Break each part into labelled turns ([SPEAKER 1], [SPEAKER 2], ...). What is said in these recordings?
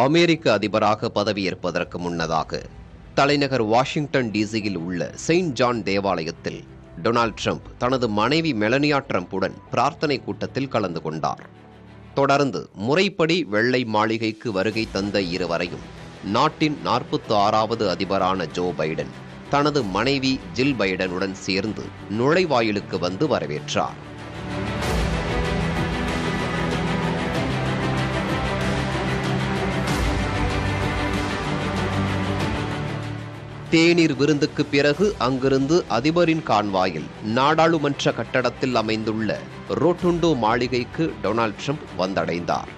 [SPEAKER 1] அமெரிக்க அதிபராக பதவியேற்பதற்கு முன்னதாக தலைநகர் வாஷிங்டன் டிசியில் உள்ள செயின்ட் ஜான் தேவாலயத்தில் டொனால்ட் ட்ரம்ப் தனது மனைவி மெலனியா ட்ரம்புடன் பிரார்த்தனை கூட்டத்தில் கலந்து கொண்டார். தொடர்ந்து முறைப்படி வெள்ளை மாளிகைக்கு வருகை தந்த இருவரையும் நாட்டின் நாற்பத்தி ஆறாவது அதிபரான ஜோ பைடன் தனது மனைவி ஜில் பைடனுடன் சேர்ந்து நுழைவாயிலுக்கு வந்து வரவேற்றார். தேநீர் விருந்துக்கு பிறகு அங்கிருந்து அதிபரின் கான்வாயில் நாடாளுமன்ற கட்டடத்தில் அமைந்துள்ள ரோட்டுண்டோ மாளிகைக்கு டொனால்ட் ட்ரம்ப் வந்தடைந்தார்.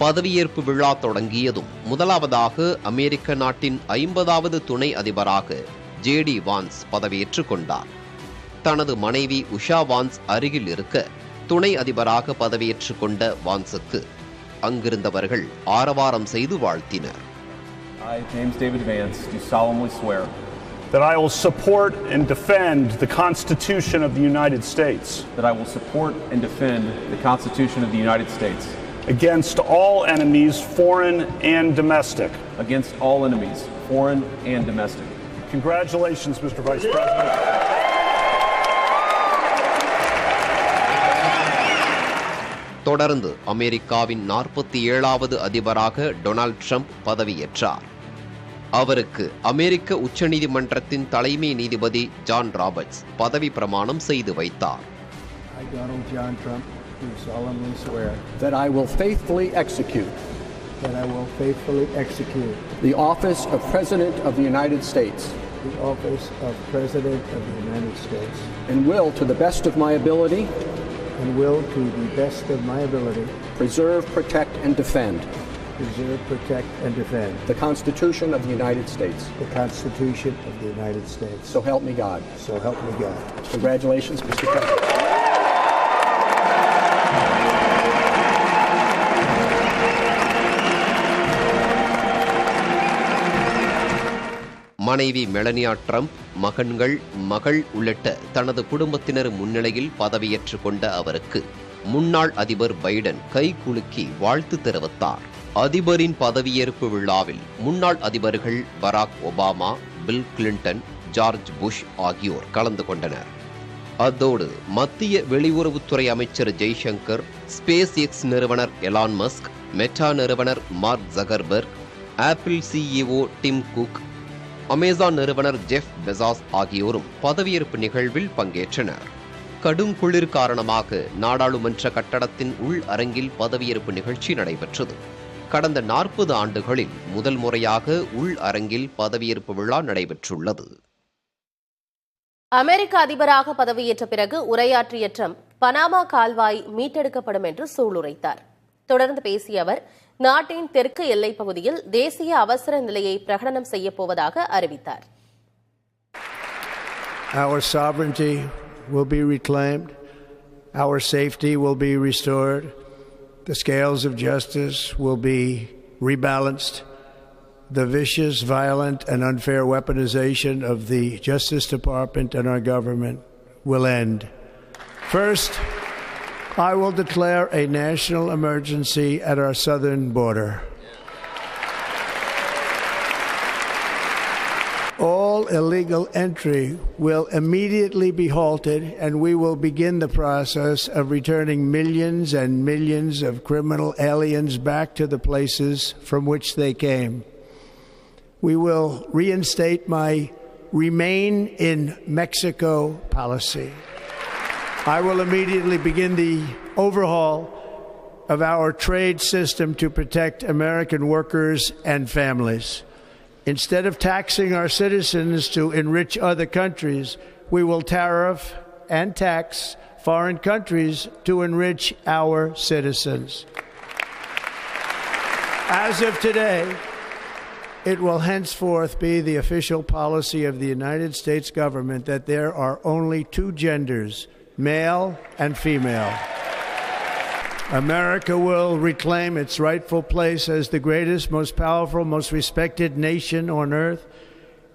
[SPEAKER 1] பதவியேற்பு விழா தொடங்கியதும் முதலாவதாக அமெரிக்க நாட்டின் ஐம்பதாவது துணை அதிபராக ஜேடி வான்ஸ் பதவியேற்றுக் கொண்டார் தனது மனைவி உஷா வான்ஸ் அருகில் இருக்க துணை அதிபராக பதவியேற்றுக் கொண்ட வான்ஸுக்கு அங்கிருந்தவர்கள் ஆரவாரம் செய்து வாழ்த்தினர்
[SPEAKER 2] I, James David Vance, do solemnly swear
[SPEAKER 3] that I will support and defend the Constitution of the United States
[SPEAKER 2] that I will support and defend the Constitution of the United States
[SPEAKER 3] against all enemies, foreign and domestic.
[SPEAKER 2] against all enemies, foreign and domestic.
[SPEAKER 3] Congratulations, Mr. Vice President.
[SPEAKER 1] தொடர்ந்து அமெரிக்காவின் நாற்பத்தி ஏழாவது அதிபராக Donald Trump பதவியேற்றார் அவருக்கு அமெரிக்க உச்சநீதிமன்றத்தின் தலைமை நீதிபதி ஜான் ராபர்ட்ஸ் பதவி பிரமாணம் செய்து வைத்தார்
[SPEAKER 4] I, Donald John Trump, do solemnly swear
[SPEAKER 5] that I will faithfully execute
[SPEAKER 4] that I will faithfully execute
[SPEAKER 5] the office of President of the United States
[SPEAKER 4] the office of President of the United States
[SPEAKER 5] and will, to the best of my ability,
[SPEAKER 4] and will, to the best of my ability,
[SPEAKER 5] preserve, protect, and defend
[SPEAKER 4] preserve, protect, and defend
[SPEAKER 5] the Constitution of the United States.
[SPEAKER 4] the Constitution of the United States.
[SPEAKER 5] So help me God.
[SPEAKER 4] So help me God.
[SPEAKER 5] Congratulations, Mr. President.
[SPEAKER 1] மனைவி Melania Trump மகன்கள் மகள் உள்ளிட்ட தனது குடும்பத்தினர் முன்னிலையில் பதவியேற்றுக் கொண்ட அவருக்கு முன்னாள் அதிபர் பைடன் கை குலுக்கி வாழ்த்து தெரிவித்தார். அதிபரின் பதவியேற்பு விழாவில் முன்னாள் அதிபர்கள் Barack Obama Bill Clinton George Bush ஆகியோர் கலந்து கொண்டனர். அதோடு மத்திய வெளியுறவுத்துறை அமைச்சர் ஜெய்சங்கர் ஸ்பேஸ் எக்ஸ் நிறுவனர் எலான் மஸ்க் மெட்டா நிறுவனர் Mark Zuckerberg Apple CEO Tim Cook Amazon நிறுவனர் ஜெஃப் பெசாஸ் ஆகியோரும் பதவியேற்பு நிகழ்வில் பங்கேற்றனர். கடும் குளிர் காரணமாக நாடாளுமன்ற கட்டடத்தின் உள் அரங்கில் பதவியேற்பு நிகழ்ச்சி நடைபெற்றது. கடந்த நாற்பது ஆண்டுகளில் முதல் முறையாக உள் அரங்கில் பதவியேற்பு விழா நடைபெற்றுள்ளது.
[SPEAKER 6] அமெரிக்க அதிபராக பதவியேற்ற பிறகு உரையாற்றிய ட்ரம்ப் பனாமா கால்வாய் மீட்டெடுக்கப்படும் என்று சூளுரைத்தார். தொடர்ந்து பேசிய அவர் நாட்டின் தெற்கு எல்லைப் பகுதியில் தேசிய அவசர நிலையை பிரகடனம் செய்யப் போவதாக அறிவித்தார்
[SPEAKER 7] Our sovereignty will be reclaimed. Our safety will be restored. The scales of justice will be rebalanced. The vicious, violent, and unfair weaponization of the Justice Department and our government will end. First, I will declare a national emergency at our southern border. All illegal entry will immediately be halted, and we will begin the process of returning millions and millions of criminal aliens back to the places from which they came. We will reinstate my Remain in Mexico policy. I will immediately begin the overhaul of our trade system to protect American workers and families. Instead of taxing our citizens to enrich other countries, we will tariff and tax foreign countries to enrich our citizens. As of today, it will henceforth be the official policy of the United States government that there are only two genders male and female. America will reclaim its rightful place as the greatest, most powerful, most respected nation on earth,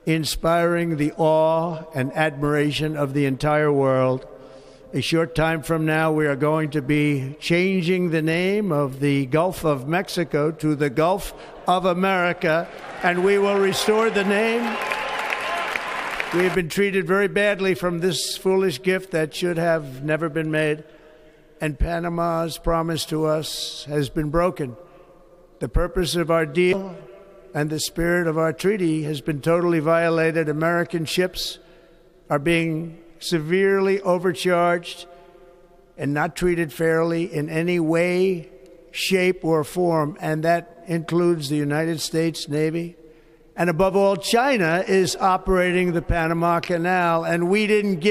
[SPEAKER 7] inspiring the awe and admiration of the entire world. A short time from now, we are going to be changing the name of the Gulf of Mexico to the Gulf of America, and we will restore the name. We have been treated very badly from this foolish gift that should have never been made, and Panama's promise to us has been broken. The purpose of our deal and the spirit of our treaty has been totally violated. American ships are being severely overcharged and not treated fairly in any way, shape, or form, and that includes the United States Navy. And above all, China is operating the Panama Canal, and we didn't give